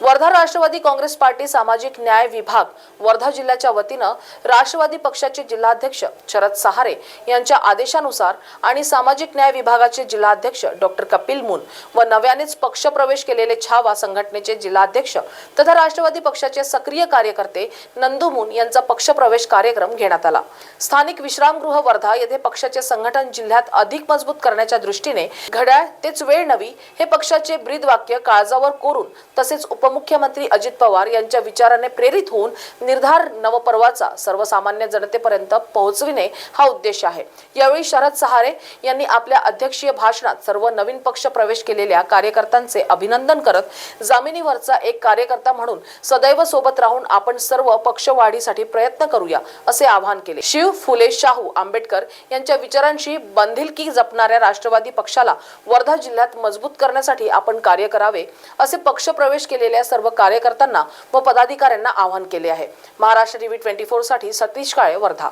Wardha Rashtrawadi Congress party सामाजिक न्याय विभाग वर्धा जिल्ह्याच्या वतीनं राष्ट्रवादी पक्षाचे जिल्हाध्यक्ष शरद सहारे यांच्या आदेशानुसार आणि सामाजिक न्याय विभागाचे जिल्हाध्यक्ष डॉक्टर कपिल मुन व नव्यानेच पक्षप्रवेश केलेले छावा संघटनेचे जिल्हाध्यक्ष तथा राष्ट्रवादी पक्षाचे सक्रिय कार्यकर्ते नंदू मुन यांचा पक्षप्रवेश कार्यक्रम घेण्यात आला. स्थानिक विश्रामगृह वर्धा येथे पक्षाचे संघटन जिल्ह्यात अधिक मजबूत करण्याच्या दृष्टीने घड्याळ तेच वेळ नवी हे पक्षाचे ब्रीद वाक्य काळजावर कोरून तसेच उप उपमुख्यमंत्री अजित पवार यांच्या विचाराने प्रेरित होऊन निर्धार नवपर्वाचा सर्वसामान्य जनतेपर्यंत पोहोचविणे हा उद्देश आहे. यावेळी शरद सहारे यांनी आपल्या अध्यक्षीय भाषणात सर्व नवीन पक्ष प्रवेश केलेल्या कार्यकर्त्यांचे अभिनंदन करत जमिनीवरचा एक कार्यकर्ता म्हणून सदैव सोबत राहून आपण सर्व पक्षवाढीसाठी प्रयत्न करूया असे आवाहन केले. शिव फुले शाहू आंबेडकर यांच्या विचारांशी बंधिलकी जपणाऱ्या राष्ट्रवादी पक्षाला वर्धा जिल्ह्यात मजबूत करण्यासाठी आपण कार्य करावे असे पक्षप्रवेश केलेल्या सर्व कार्यकर्त्यांना व पदाधिकाऱ्यांना आवाहन केले आहे. महाराष्ट्र टीव्ही ट्वेंटी फोरसाठी सतीश काळे वर्धा.